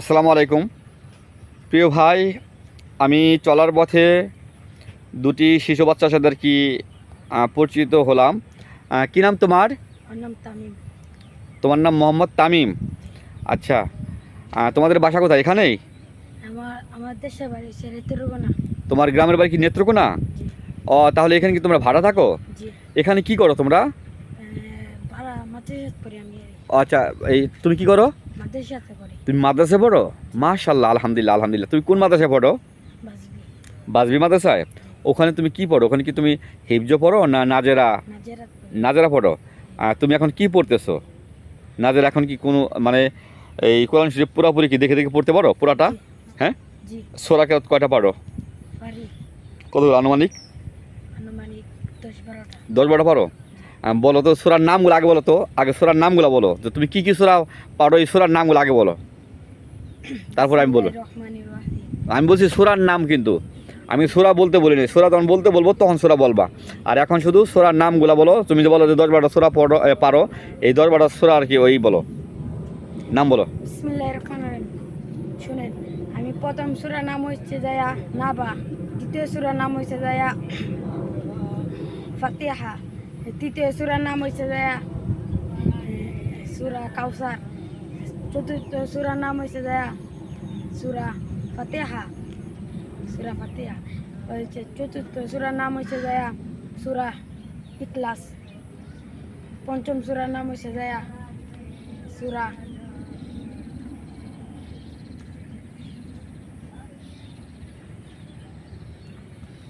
আসসালামু আলাইকুম। প্রিয় ভাই আমি চলার পথে দুটি শিশু বাচ্চার সাথে আর কি পরিচিত হলাম। কি নাম তোমার? নাম তামিম। তোমার নাম মোহাম্মদ তামিম। আচ্ছা তোমাদের বাসা কোথায়? এখানেই? আমার আমার দেশের বাড়ি সেরেতুরগোনা তোমার গ্রামের বাড়ি কি নেত্রকোনা? ও তাহলে এখানে কি তোমরা ভাড়া থাকো? এখানে কি করো তোমরা? আচ্ছা এই তুমি কি করো? তুমি মাদ্রাসায় পড়ো? মাশাল্লাহ আলহামদুলিল্লাহ আলহামদুলিল্লাহ। তুমি কোন মাদ্রাসায় পড়ো? বাজবি। মাদ্রাসায়? ওখানে তুমি কি পড়ো? ওখানে কি তুমি হিফজ পড়ো না নাজেরা? নাজেরা পড়ো। আর তুমি এখন কি পড়তেছো? নাজেরা এখন কি কোনো মানে এই কোরআন শরীফ পুরোপুরি কি দেখে দেখে পড়তে পারো পুরাটা? হ্যাঁ? জি। সোরাকে কয়টা পারো? কত আনুমানিক? দশ বারোটা পারো? বলো তো, সুরার নামগুলো আগে বলো তো, আগে সুরার নামগুলো বলো। যে তুমি কি কি সোরা পারো, এই সুরার নামগুলো আগে বলো। তারপর আমি বলো আমি বলছি সুরার নাম কিন্তু। আমি সোরা বলতে বলিনি। সোরা তখন বলতে বলব, তখন সোরা বলবা। আর এখন শুধু সুরার নামগুলো বলো। তুমি যে বলো যে দশ বারোটা সোরা পড়ো পারো। এই দশ বারোটা সোরা আর কি ওই বলো। নাম বলো। শুনেন, আমি প্রথম সূরা নাম হচ্ছে নাবা। দ্বিতীয় নাম হচ্ছে ফাতিহা। তৃতীয় সুরার নাম হয়েছে যায়া সুরা কাউসার। চতুর্থ সুরার নাম হয়েছে যায়া সুরা ফতেহা। সুরা ফতেহা। হয়েছে চতুর্থ সুরার নাম হয়েছে যায়া সূরা ইতলাস পঞ্চম সুরার নাম হচ্ছে যায়া সূরা